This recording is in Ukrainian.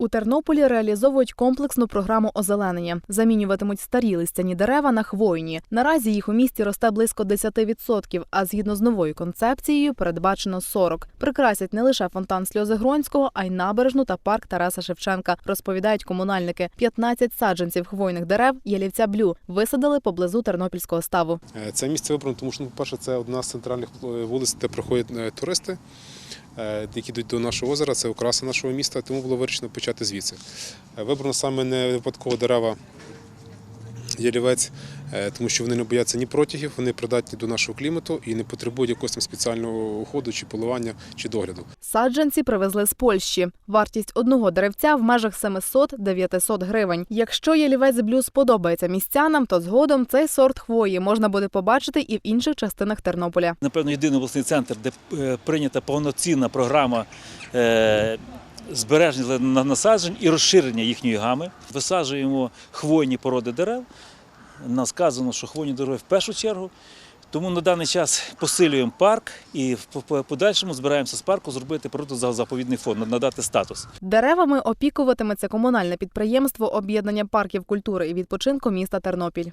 У Тернополі реалізовують комплексну програму озеленення. Замінюватимуть старі листяні дерева на хвойні. Наразі їх у місті росте близько 10%, а згідно з новою концепцією передбачено 40%. Прикрасять не лише фонтан сльози Гронського, а й набережну та парк Тараса Шевченка. Розповідають комунальники. 15 саджанців хвойних дерев ялівця блю висадили поблизу тернопільського ставу. Е, Це місце вибрано, тому що, ну, по-перше, це одна з центральних е, вулиць, де проходять е, туристи, які йдуть до нашого озера, це окраса нашого міста, тому було вирішено почати звідси. Е, Вибрано саме не випадково дерева ялівець, е, тому що вони не бояться ні протягів, вони придатні до нашого клімату і не потребують якогось там спеціального уходу, чи поливання, чи догляду. Саджанці привезли з Польщі. Вартість одного деревця в межах 700-900 гривень. Якщо ялівець блю сподобається містянам, то згодом цей сорт хвої можна буде побачити і в інших частинах Тернополя. Напевно, єдиний обласний центр, де е, прийнята повноцінна програма е, збереження насаджень і розширення їхньої гами. Висаджуємо хвойні породи дерев. Сказано, що хвойні дороги в першу чергу. Тому на даний час посилюємо парк і в по- подальшому збираємося з парку зробити природозаповідний фонд, надати статус. Деревами опікуватиметься комунальне підприємство об'єднання парків культури і відпочинку міста Тернопіль.